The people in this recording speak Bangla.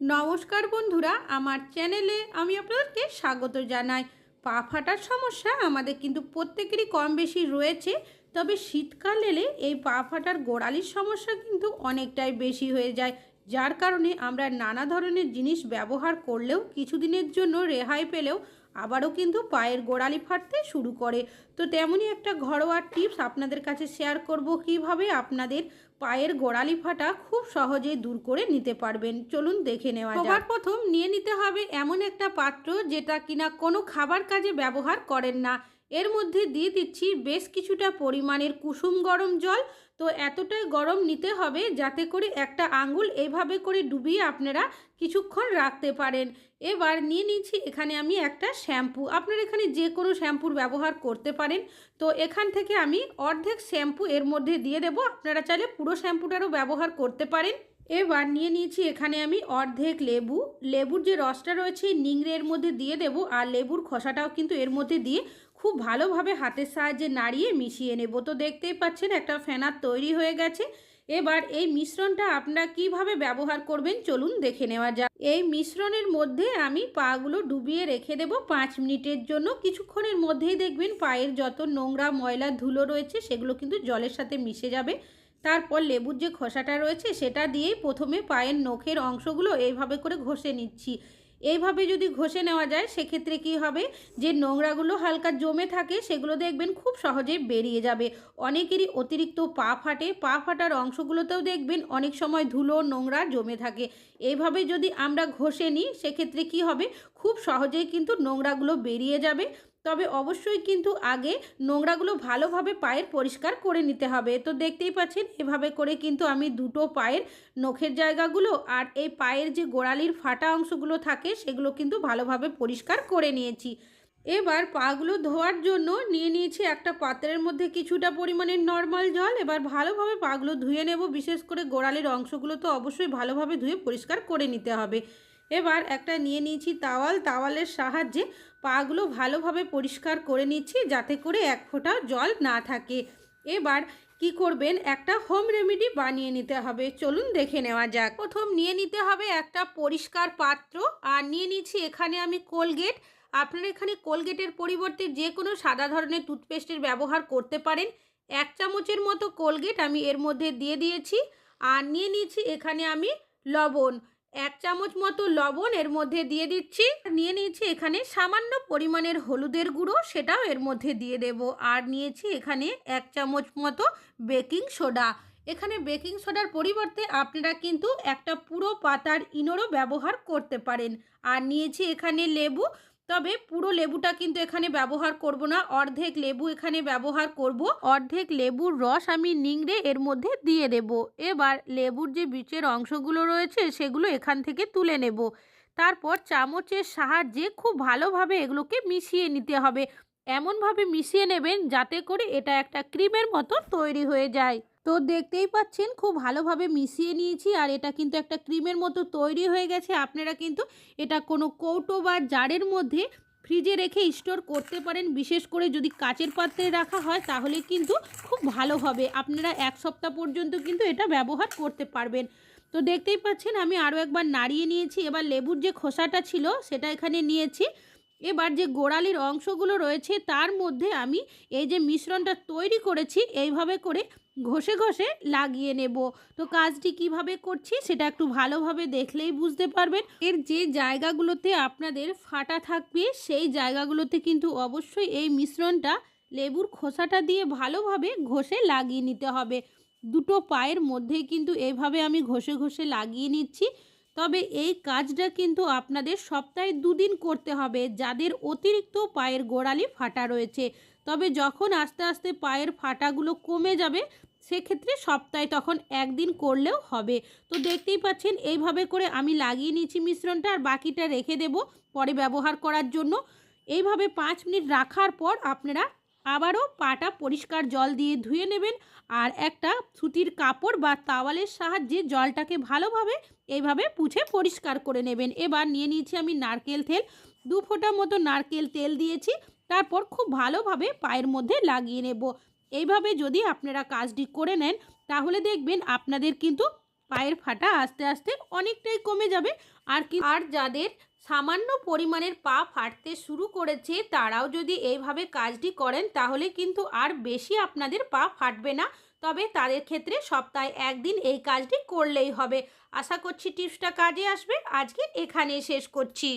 নমস্কার বন্ধুরা, আমার চ্যানেলে আমি আপনাদেরকে স্বাগত জানাই। পা ফাটার সমস্যা আমাদের কিন্তু প্রত্যেকেরই কম বেশি রয়েছে, তবে শীতকাল এলে এই পা ফাটার গোড়ালির সমস্যা কিন্তু অনেকটাই বেশি হয়ে যায়, যার কারণে আমরা নানা ধরনের জিনিস ব্যবহার করলেও কিছুদিনের জন্য রেহাই পেলেও আবারও কিন্তু পায়ের গোড়ালি ফাটতে শুরু করে। তো তেমনই একটা ঘরোয়া টিপস আপনাদের কাছে শেয়ার করব, কীভাবে আপনাদের পায়ের গোড়ালি ফাটা খুব সহজেই দূর করে নিতে পারবেন। চলুন দেখে নেওয়া সবার প্রথম নিয়ে নিতে হবে এমন একটা পাত্র যেটা কিনা কোনো খাবার কাজে ব্যবহার করেন না। এর মধ্যে দিয়ে দিচ্ছি বেশ কিছুটা পরিমাণের কুসুম গরম জল। তো এতটাই গরম নিতে হবে যাতে করে একটা আঙ্গুল এভাবে করে ডুবিয়ে আপনারা কিছুক্ষণ রাখতে পারেন। এবার নিয়ে নিচ্ছি এখানে আমি একটা শ্যাম্পু। আপনারা এখানে যে কোনো শ্যাম্পুর ব্যবহার করতে পারেন। তো এখান থেকে আমি অর্ধেক শ্যাম্পু এর মধ্যে দিয়ে দেবো। আপনারা চাইলে পুরো শ্যাম্পুটারও ব্যবহার করতে পারেন। এবার নিয়ে নিয়েছি এখানে আমি অর্ধেক লেবু। লেবুর যে রসটা রয়েছে, নিংড়ে এর মধ্যে দিয়ে দেবো। আর লেবুর খসাটাও কিন্তু এর মধ্যে দিয়ে খুব ভালোভাবে হাতের সাহায্যে নাড়িয়ে মিশিয়ে নেব। তো দেখতেই পাচ্ছেন একটা ফেনার তৈরি হয়ে গেছে। এবার এই মিশ্রণটা আপনারা কীভাবে ব্যবহার করবেন চলুন দেখে নেওয়া যাক। এই মিশ্রণের মধ্যে আমি পাগুলো ডুবিয়ে রেখে দেব পাঁচ মিনিটের জন্য। কিছুক্ষণের মধ্যেই দেখবেন পায়ের যত নোংরা ময়লা ধুলো রয়েছে সেগুলো কিন্তু জলের সাথে মিশে যাবে। তারপর লেবুর যে খোসাটা রয়েছে সেটা দিয়েই প্রথমে পায়ের নখের অংশগুলো এইভাবে করে ঘষে নিচ্ছি। এইভাবে যদি ঘষে নেওয়া যায়, সেক্ষেত্রে কি হবে? যে নোংরাগুলো হালকা জমে থাকে, সেগুলো দেখবেন খুব সহজে বেরিয়ে যাবে। অনেকেরই অতিরিক্ত পা ফাটে, পা ফাটার অংশগুলোতেও দেখবেন অনেক সময় ধুলো, নোংরা জমে থাকে। এইভাবে যদি আমরা ঘষে নিই, সেক্ষেত্রে কি হবে? খুব সহজেই কিন্তু নোংরাগুলো বেরিয়ে যাবে। তবে অবশ্যই কিন্তু আগে নোংরাগুলো ভালোভাবে পায়ের পরিষ্কার করে নিতে হবে। তো দেখতেই পাচ্ছেন, এভাবে করে কিন্তু আমি দুটো পায়ের নখের জায়গাগুলো আর এই পায়ের যে গোড়ালির ফাটা অংশগুলো থাকে, সেগুলো কিন্তু ভালোভাবে পরিষ্কার করে নিয়েছি। এবার পাগুলো ধোয়ার জন্য নিয়ে নিয়েছি একটা পাত্রের মধ্যে কিছুটা পরিমাণের নর্মাল জল। এবার ভালোভাবে পাগুলো ধুয়ে নেব। বিশেষ করে গোড়ালির অংশগুলো তো অবশ্যই ভালোভাবে ধুয়ে পরিষ্কার করে নিতে হবে। এবার একটা নিয়ে নিয়েছি তাওয়াল। তাওয়ালের সাহায্যে পাগুলো ভালোভাবে পরিষ্কার করে নিচ্ছি যাতে করে এক ফোঁটা জল না থাকে। এবার কি করবেন? একটা হোম রেমেডি বানিয়ে নিতে হবে। চলুন দেখে নেওয়া যাক। প্রথম নিয়ে নিতে হবে একটা পরিষ্কার পাত্র। আর নিয়ে নিচ্ছি এখানে আমি কোলগেট আপনারা এখানে কোলগেটের পরিবর্তে যে কোনো সাদা ধরনের টুথপেস্টের ব্যবহার করতে পারেন। এক চামচের মতো কোলগেট আমি এর মধ্যে দিয়ে দিয়েছি। আর নিয়ে নিয়েছি এখানে আমি লবণ। এক চামচ মতো লবণ এর মধ্যে দিয়ে দিচ্ছি। নিয়ে নিয়েছি এখানে সামান্য পরিমাণের হলুদের গুঁড়ো, সেটাও এর মধ্যে দিয়ে দেব। আর নিয়েছি এখানে এক চামচ মতো বেকিং সোডা। এখানে বেকিং সোডার পরিবর্তে আপনারা কিন্তু একটা পুরো পাতার ইনোরও ব্যবহার করতে পারেন। আর নিয়েছি এখানে লেবু তবে পুরো লেবুটা কিন্তু এখানে ব্যবহার করব না। অর্ধেক লেবু এখানে ব্যবহার করব। অর্ধেক লেবুর রস আমি নিংড়ে এর মধ্যে দিয়ে দেব। এবার লেবুর যে বীচের অংশগুলো রয়েছে সেগুলো এখান থেকে তুলে নেব। তারপর চামচের সাহায্যে খুব ভালোভাবে এগুলোকে মিশিয়ে নিতে হবে। এমনভাবে মিশিয়ে নেবেন যাতে করে এটা একটা ক্রিমের মতো তৈরি হয়ে যায়। তো দেখতেই পাচ্ছেন খুব ভালোভাবে মিশিয়ে নিয়েছি আর এটা কিন্তু একটা ক্রিমের মতো তৈরি হয়ে গেছে। আপনারা কিন্তু এটা কোনো কৌটো বা জারের মধ্যে ফ্রিজে রেখে স্টোর করতে পারেন। বিশেষ করে যদি কাচের পাত্রে রাখা হয় তাহলে কিন্তু খুব ভালো হবে। আপনারা এক সপ্তাহ পর্যন্ত কিন্তু এটা ব্যবহার করতে পারবেন। তো দেখতেই পাচ্ছেন আমি আরও একবার নাড়িয়ে নিয়েছি। এবার লেবুর যে খোসাটা ছিল সেটা এখানে নিয়েছি। এবার যে গোড়ালির অংশগুলো রয়েছে তার মধ্যে আমি এই যে মিশ্রণটা তৈরি করেছি এইভাবে করে ঘষে ঘষে লাগিয়ে নেব। তো কাজটি কীভাবে করছি সেটা একটু ভালোভাবে দেখলেই বুঝতে পারবেন। এর যে জায়গাগুলোতে আপনাদের ফাটা থাকবে, সেই জায়গাগুলোতে কিন্তু অবশ্যই এই মিশ্রণটা লেবুর খোসাটা দিয়ে ভালোভাবে ঘষে লাগিয়ে নিতে হবে। দুটো পায়ের মধ্যেই কিন্তু এইভাবে আমি ঘষে ঘষে লাগিয়ে নিচ্ছি। তবে এই কাজটা কিন্তু আপনাদের সপ্তাহে দুদিন করতে হবে। যাদের অতিরিক্ত পায়ের গোড়ালি ফাটা রয়েছে তবে যখন আস্তে আস্তে পায়ের ফাটাগুলো কমে যাবে, সেক্ষেত্রে সপ্তাহে তখন একদিন করলেও হবে। তো দেখতেই পাচ্ছেন, এইভাবে করে আমি লাগিয়ে নিয়েছি মিশ্রণটা আর বাকিটা রেখে দেব পরে ব্যবহার করার জন্য। এইভাবে পাঁচ মিনিট রাখার পর আপনারা আবারও পাটা পরিষ্কার জল দিয়ে ধুয়ে নেবেন আর একটা সুতির কাপড় বা তাওয়ালের সাহায্যে জলটাকে ভালোভাবে এইভাবে পুছে পরিষ্কার করে নেবেন। এবার নিয়ে নিয়েছি আমি নারকেল তেল। দু ফোঁটা মতো নারকেল তেল দিয়েছি। তারপর খুব ভালোভাবে পায়ের মধ্যে লাগিয়ে নেব। এইভাবে যদি আপনারা কাজটি করে নেন, তাহলে দেখবেন আপনাদের কিন্তু পায়ের ফাটা আস্তে আস্তে অনেকটাই কমে যাবে। আর কি আর যাদের সামান্য পরিমাণের পা ফাটতে শুরু করেছে, তারাও যদি এইভাবে কাজটি করেন, তাহলে কিন্তু আর বেশি আপনাদের পা ফাটবে না। তবে তাদের ক্ষেত্রে সপ্তাহে একদিন এই কাজটি করলেই হবে। আশা করছি টিপসটা কাজে আসবে। আজকে এখানেই শেষ করছি।